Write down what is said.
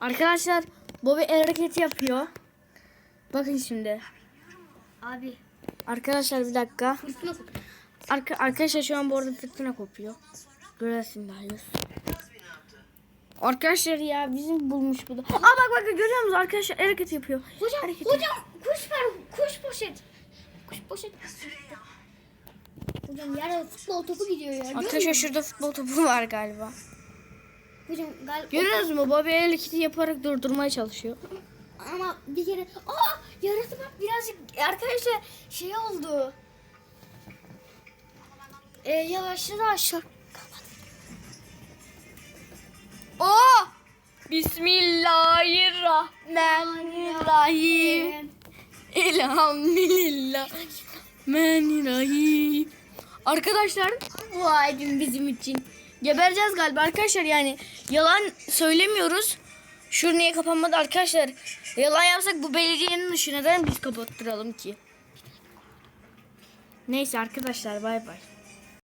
Arkadaşlar Bobby el hareketi yapıyor. Bakın şimdi. Abi. Arkadaşlar bir dakika. Fırtına. Arka, arkadaşlar şu an bu arada fırtına kopuyor. Daha yüz. Arkadaşlar ya bizim bulmuş bu da. Aa bak bak görüyor musunuz arkadaşlar el hareketi yapıyor. Hocam, Hareket hocam kuş ver, kuş poşet. Kuş poşet. Hocam yere futbol topu gidiyor ya. Arkadaşlar şurada futbol topu var galiba. Hocam galiba. Görüyorsunuz mu? Bobby el hareketi yaparak durdurmaya çalışıyor. Ama bir kere aa yarası bak birazcık arkadaşlar şey oldu. Ee, yavaşladı aşağı. Oh! Bismillahirrahmanirrahim. Elhamdülillah. Menirahim. Arkadaşlar bu aydın bizim için. Gebereceğiz galiba arkadaşlar yani yalan söylemiyoruz. Şu niye kapanmadı arkadaşlar? Yalan yapsak bu belediyenin ışığı neden biz kapattıralım ki? Neyse arkadaşlar bay bay.